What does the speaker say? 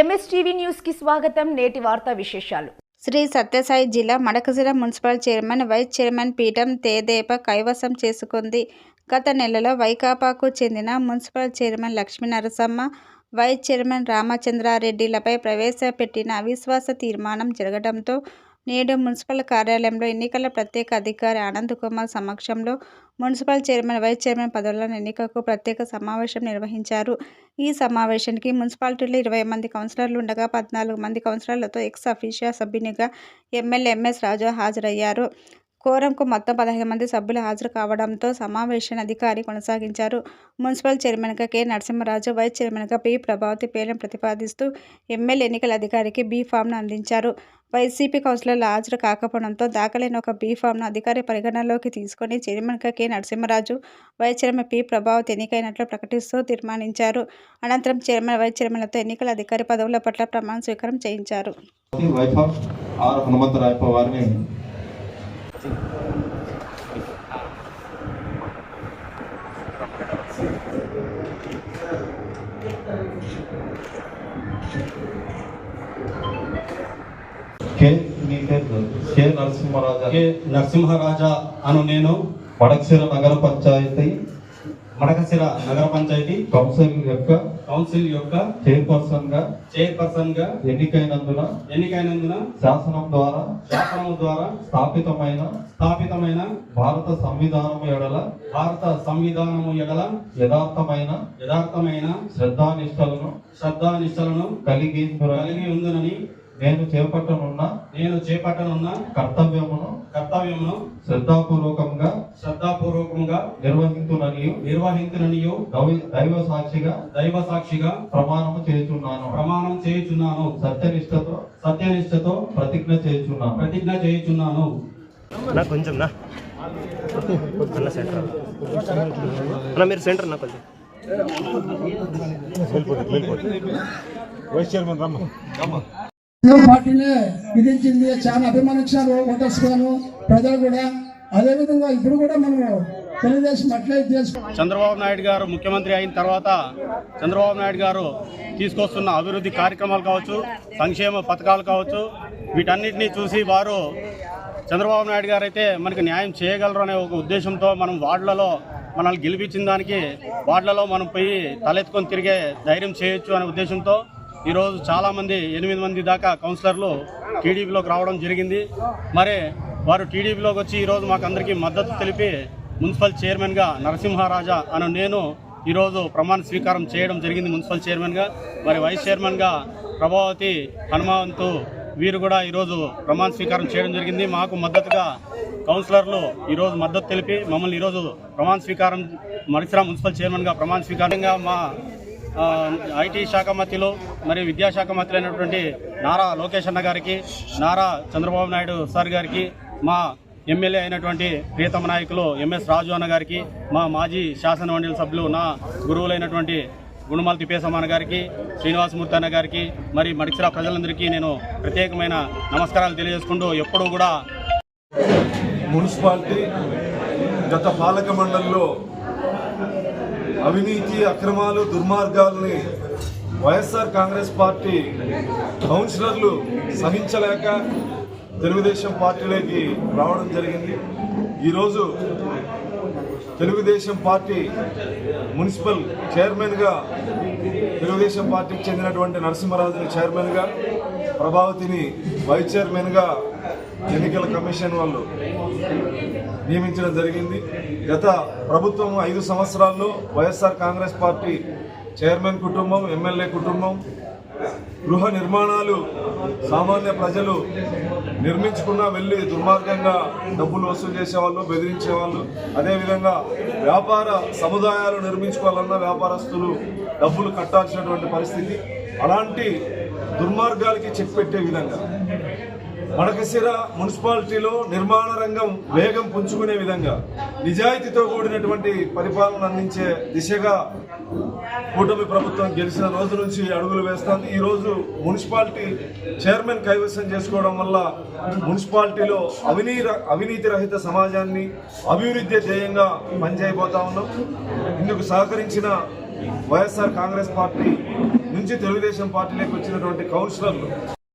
MSTV న్యూస్కి స్వాగతం. నేటి వార్తా విశేషాలు. శ్రీ సత్యసాయి జిల్లా Madakasira municipal chairman vice chairman పీఠం తేదేప కైవసం చేసుకుంది. గత నెలలో వైకాపాకు చెందిన municipal chairman Lakshmi Narasamma vice chairman రామచంద్రారెడ్డిలపై ప్రవేశపెట్టిన అవిశ్వాస తీర్మానం జరగడంతో నేడు మున్సిపల్ కార్యాలయంలో ఎన్నికల ప్రత్యేక అధికారి ఆనంద్ కుమార్ సమక్షంలో మున్సిపల్ చైర్మన్ వైస్ చైర్మన్ పదవుల ఎన్నికకు ప్రత్యేక సమావేశం నిర్వహించారు. ఈ సమావేశానికి మున్సిపాలిటీలో ఇరవై మంది కౌన్సిలర్లు ఉండగా పద్నాలుగు మంది కౌన్సిలర్లతో ఎక్స్ అఫీషియా సభ్యునిగా ఎమ్మెల్యే ఎంఎస్ రాజు హాజరయ్యారు. కోరంకు మొత్తం పదహైదు మంది సభ్యులు హాజరు కావడంతో సమావేశాన్ని అధికారి కొనసాగించారు. మున్సిపల్ చైర్మన్గా కె. నరసింహరాజు వైస్ చైర్మన్గా పి. ప్రభావతి పేర్లను ప్రతిపాదిస్తూ ఎమ్మెల్యే ఎన్నికల అధికారికి బీ ఫామ్ను అందించారు. వైసీపీ కౌన్సిలర్లు హాజరు కాకపోవడంతో దాఖలైన ఒక బీ ఫామ్ను అధికారి పరిగణనలోకి తీసుకొని చైర్మన్గా K. Narasimharaju vice chairman P. Prabhavathi ఎన్నికైనట్లు ప్రకటిస్తూ తీర్మానించారు. అనంతరం చైర్మన్ వైస్ చైర్మన్లతో ఎన్నికల అధికారి పదవుల పట్ల ప్రమాణ స్వీకారం చేయించారు. కె మీ పేరు? కె నరసింహరాజా. కె నరసింహరాజా అను నేను వడక్సిర నగర పంచాయతీ మడకసిర నగర పంచాయతీ కౌన్సిల్ యొక్క కౌన్సిల్ యొక్క చైర్పర్సన్గా చైర్పర్సన్గా ఎన్నికైనందున ఎన్నికైనందున శాసనం ద్వారా శాసనం ద్వారా స్థాపితమైన స్థాపితమైన భారత సంవిధానము ఎడల భారత సంవిధానము ఎడల యథార్థమైన యథార్థమైన శ్రద్ధానిష్టలను శ్రద్ధానిష్టలను కలిగి కలిగి ఉందునని నేను చేపట్టనున్న నేను చేపట్టనున్న కర్తవ్యమును కర్తవ్యమును శ్రద్ధాపూర్వకంగా శ్రద్ధాపూర్వకంగా నిర్వహించునని నిర్వహించుననియు దైవ- సాక్షిగా దైవ సాక్షిగా ప్రమాణము చేయుచున్నాను. ప్రమాణం చేయుచున్నాను. సత్యనిష్టతో సత్యనిష్టతో ప్రతిజ్ఞ చేయుచున్నాను. ప్రతిజ్ఞ చేయుచున్నాను. నా కొంచెం నా. అన్న సెంటర్. అన్న మీరు సెంటర్ నా కొంచెం. ఏ పార్టీనే విధించింది చాలా అభిమానించారు ఓటర్స్ గాను ప్రజలు కూడా. అదేవిధంగా ఇప్పుడు కూడా మనము తెలుగుదేశం అట్లే చంద్రబాబు నాయుడు గారు ముఖ్యమంత్రి అయిన తర్వాత చంద్రబాబు నాయుడు గారు తీసుకొస్తున్న అభివృద్ధి కార్యక్రమాలు కావచ్చు సంక్షేమ పథకాలు కావచ్చు వీటన్నిటిని చూసి వారు చంద్రబాబు నాయుడు గారు అయితే మనకి న్యాయం చేయగలరు అనే ఒక ఉద్దేశంతో మనం వార్డులలో మనల్ని గెలిపించిన దానికి వార్డులలో మనం పోయి తలెత్తుకొని తిరిగే ధైర్యం చేయొచ్చు అనే ఉద్దేశంతో ఈరోజు చాలామంది ఎనిమిది మంది దాకా కౌన్సిలర్లు టీడీపీలోకి రావడం జరిగింది. మరి వారు టీడీపీలోకి వచ్చి ఈరోజు మాకు అందరికీ మద్దతు తెలిపి మున్సిపల్ చైర్మన్గా నరసింహారాజా అను నేను ఈరోజు ప్రమాణ స్వీకారం చేయడం జరిగింది మున్సిపల్ చైర్మన్గా. మరి వైస్ చైర్మన్గా ప్రభావతి హనుమంతు వీరు కూడా ఈరోజు ప్రమాణ స్వీకారం చేయడం జరిగింది. మాకు మద్దతుగా కౌన్సిలర్లు ఈరోజు మద్దతు తెలిపి మమ్మల్ని ఈరోజు ప్రమాణ స్వీకారం మరిసిరా మున్సిపల్ చైర్మన్గా ప్రమాణ స్వీకారంగా మా ఐటీ శాఖ మంత్రిలో మరియు విద్యాశాఖ మంత్రి అయినటువంటి నారా లోకేష్ అన్న గారికి నారా చంద్రబాబు నాయుడు సార్ గారికి మా ఎమ్మెల్యే అయినటువంటి ప్రియతమ నాయకులు ఎంఎస్ రాజు అన్న గారికి మా మాజీ శాసన మండలి సభ్యులు నా గురువులైనటువంటి గుణమాల తిప్పేసమ్మ గారికి శ్రీనివాసమూర్తి అన్న గారికి మరి మడిసిరా ప్రజలందరికీ నేను ప్రత్యేకమైన నమస్కారాలు తెలియజేసుకుంటూ ఎప్పుడూ కూడా మున్సిపాలిటీ గత పాలక మండలిలో అవినీతి అక్రమాలు దుర్మార్గాల్ని వైఎస్ఆర్ కాంగ్రెస్ పార్టీ కౌన్సిలర్లు సహించలేక తెలుగుదేశం పార్టీలోకి రావడం జరిగింది. ఈరోజు తెలుగుదేశం పార్టీ మున్సిపల్ చైర్మన్గా తెలుగుదేశం పార్టీకి చెందినటువంటి నరసింహరాజుని చైర్మన్గా ప్రభావతిని వైస్ చైర్మన్గా ఎన్నికల కమిషన్ వాళ్ళు నియమించడం జరిగింది. గత ప్రభుత్వం ఐదు సంవత్సరాల్లో వైఎస్ఆర్ కాంగ్రెస్ పార్టీ చైర్మన్ కుటుంబం ఎమ్మెల్యే కుటుంబం గృహ నిర్మాణాలు సామాన్య ప్రజలు నిర్మించుకున్నా వెళ్ళి దుర్మార్గంగా డబ్బులు వసూలు చేసేవాళ్ళు బెదిరించేవాళ్ళు. అదేవిధంగా వ్యాపార సముదాయాలు నిర్మించుకోవాలన్నా వ్యాపారస్తులు డబ్బులు కట్టాల్సినటువంటి పరిస్థితి. అలాంటి దుర్మార్గాలకి చెక్ పెట్టే విధంగా మడకశిర మున్సిపాలిటీలో నిర్మాణ రంగం వేగం పుంజుకునే విధంగా నిజాయితీతో కూడినటువంటి పరిపాలన అందించే దిశగా కూటమి ప్రభుత్వం గెలిచిన రోజు నుంచి అడుగులు వేస్తుంది. ఈ రోజు మున్సిపాలిటీ చైర్మన్ కైవసం చేసుకోవడం వల్ల మున్సిపాలిటీలో అవినీ అవినీతి రహిత సమాజాన్ని అభివృద్ధి ధ్యేయంగా పనిచేయబోతా ఉన్నాం. ఇందుకు సహకరించిన వైఎస్ఆర్ కాంగ్రెస్ పార్టీ నుంచి తెలుగుదేశం పార్టీలోకి వచ్చినటువంటి కౌన్సిలర్లు